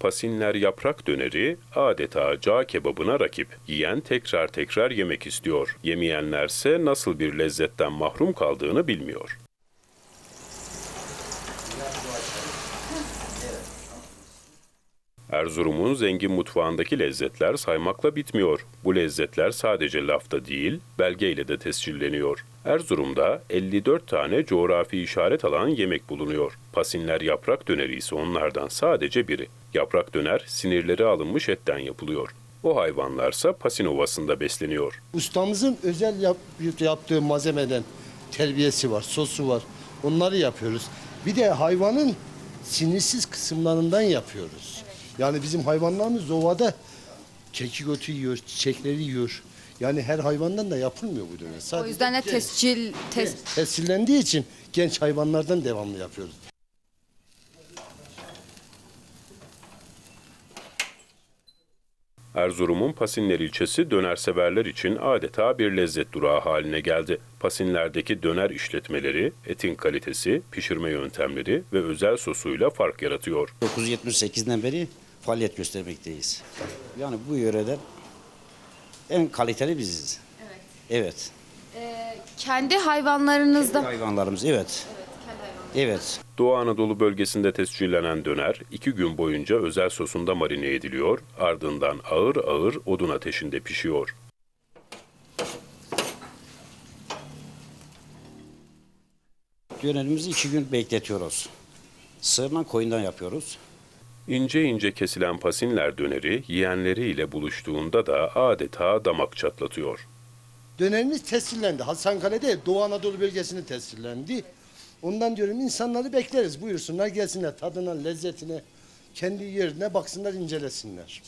Pasinler yaprak döneri adeta cağ kebabına rakip. Yiyen tekrar tekrar yemek istiyor. Yemeyenlerse nasıl bir lezzetten mahrum kaldığını bilmiyor. Erzurum'un zengin mutfağındaki lezzetler saymakla bitmiyor. Bu lezzetler sadece lafta değil, belgeyle de tescilleniyor. Erzurum'da 54 tane coğrafi işaret alan yemek bulunuyor. Pasinler yaprak döneri ise onlardan sadece biri. Yaprak döner sinirleri alınmış etten yapılıyor. O hayvanlarsa Pasin Ovası'nda besleniyor. Ustamızın özel yap- yaptığı malzemeden terbiyesi var, sosu var. Onları yapıyoruz. Bir de hayvanın sinirsiz kısımlarından yapıyoruz. Yani bizim hayvanlarımız ovada kekik otu yiyor, çiçekleri yiyor. Yani her hayvandan da yapılmıyor bu dönem. O Sadece yüzden de tescil, tes, tescillendiği için genç hayvanlardan devamlı yapıyoruz. Erzurum'un Pasinler ilçesi döner severler için adeta bir lezzet durağı haline geldi. Pasinler'deki döner işletmeleri etin kalitesi, pişirme yöntemleri ve özel sosuyla fark yaratıyor. 978'den beri faaliyet göstermekteyiz. Yani bu yörede en kaliteli biziz. Evet. Evet. kendi hayvanlarınızda Hayvanlarımız evet. Evet. Doğu Anadolu bölgesinde tescillenen döner iki gün boyunca özel sosunda marine ediliyor, ardından ağır ağır odun ateşinde pişiyor. Dönerimizi iki gün bekletiyoruz. Sığırla koyundan yapıyoruz. İnce ince kesilen pasinler döneri yiyenleriyle buluştuğunda da adeta damak çatlatıyor. Dönerimiz tescillendi. Hasankale'de Doğu Anadolu bölgesinde tescillendi. Ondan diyorum insanları bekleriz. Buyursunlar gelsinler tadına, lezzetine, kendi yerine baksınlar, incelesinler.